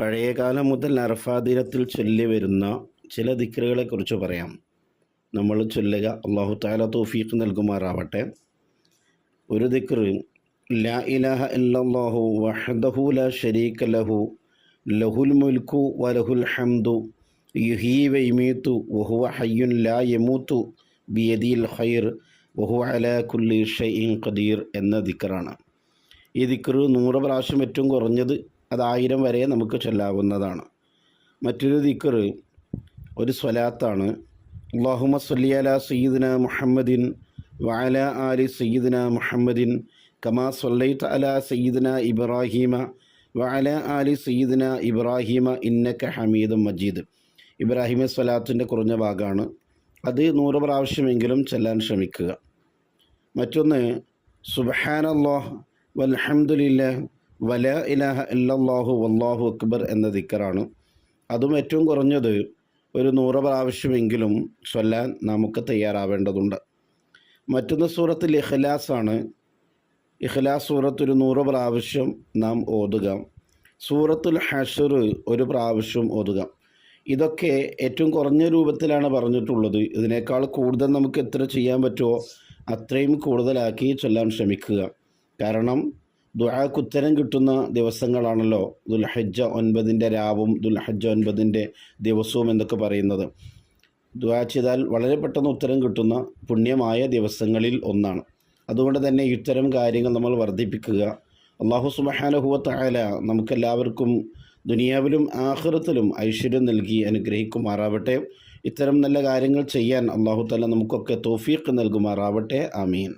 പഴയകാലം മുതൽ അറഫാ ദിനത്തിൽ ചൊല്ലി വരുന്ന ചില ദിക്റുകളെ കുറിച്ച് പറയാം. നമ്മൾ ചൊല്ലുക അള്ളാഹു താല തൗഫീഖ് നൽകുമാറാവട്ടെ. ഒരു ദിക്റ് ലാ ഇലാഹ ഇല്ലല്ലാഹു വഹദഹു ലാ ശരീക ലഹു ലഹുൽ മുൽക്കു വലഹുൽ ഹംദു യുഹീ വൈമീത്തു വഹുവ ഹയ്യുൻ ലാ യമൂത്തു ബിയദിൽ ഖൈർ വഹു അലാ കുല്ലി ഷൈഇൻ ഖദീർ എന്ന ദിക്കറാണ് ഈ ദിക്റ് നൂറ് പ്രാവശ്യം ഏറ്റവും കുറഞ്ഞത് അത് ആയിരം വരെ നമുക്ക് ചൊല്ലാവുന്നതാണ്. മറ്റൊരു ദിക്കർ ഒരു സ്വലാത്താണ്. അള്ളാഹുമ സല്ലി അല സയ്യിദിന മുഹമ്മദിൻ വഅല ആലി സയ്യിദിന മുഹമ്മദിൻ കമാ സൊല്ലൈത്ത് അല സയ്യിദിന ഇബ്രാഹീമ വഅല ആലി സയ്യിദിന ഇബ്രാഹീമ ഇന്നക്ക ഹമീദും മജീദ്. ഇബ്രാഹിമ സ്വലാത്തിന്റെ കുറഞ്ഞ ഭാഗമാണ്. അത് നൂറ് പ്രാവശ്യമെങ്കിലും ചെല്ലാൻ ശ്രമിക്കുക. മറ്റൊന്ന് സുബഹാനല്ലാഹ് വൽഹംദുലില്ല വല ഇലാഹ ഇല്ലല്ലാഹു വല്ലാഹു അക്ബർ എന്ന ദിക്കറാണ്. അതും ഏറ്റവും കുറഞ്ഞത് ഒരു നൂറ് പ്രാവശ്യമെങ്കിലും ചൊല്ലാൻ നമുക്ക് തയ്യാറാവേണ്ടതുണ്ട്. മറ്റൊന്ന് സൂറത്തിൽ ഇഖ്ലാസ് ആണ്. ഇഖ്ലാസ് സൂറത്ത് ഒരു നൂറ് പ്രാവശ്യം നാം ഓതുക. സൂറത്തുൽ ഹഷർ ഒരു പ്രാവശ്യം ഓതുക. ഇതൊക്കെ ഏറ്റവും കുറഞ്ഞ രൂപത്തിലാണ് പറഞ്ഞിട്ടുള്ളത്. ഇതിനേക്കാൾ കൂടുതൽ നമുക്ക് എത്ര ചെയ്യാൻ പറ്റുമോ അത്രയും കൂടുതലാക്കി ചൊല്ലാൻ ശ്രമിക്കുക. കാരണം ദുആക്ക് ഉത്തരം കിട്ടുന്ന ദിവസങ്ങളാണല്ലോ ദുൽഹജ്ജ ഒൻപതിന്റെ രാവും ദുൽഹജ്ജ ഒൻപതിന്റെ ദിവസവും എന്നൊക്കെ പറയുന്നത്. ദുആ ചെയ്താൽ വളരെ പെട്ടെന്ന് ഉത്തരം കിട്ടുന്ന പുണ്യമായ ദിവസങ്ങളിൽ ഒന്നാണ്. അതുകൊണ്ട് തന്നെ ഇത്തരം കാര്യങ്ങൾ നമ്മൾ വർദ്ധിപ്പിക്കുക. അള്ളാഹു സുബഹാനഹുവത്ത് ആല നമുക്കെല്ലാവർക്കും ദുനിയാവിലും ആഹൃത്തിലും ഐശ്വര്യം നൽകി അനുഗ്രഹിക്കുമാറാവട്ടെ. ഇത്തരം നല്ല കാര്യങ്ങൾ ചെയ്യാൻ അള്ളാഹു തല നമുക്കൊക്കെ തോഫീക്ക് നൽകുമാറാവട്ടെ. ആമീൻ.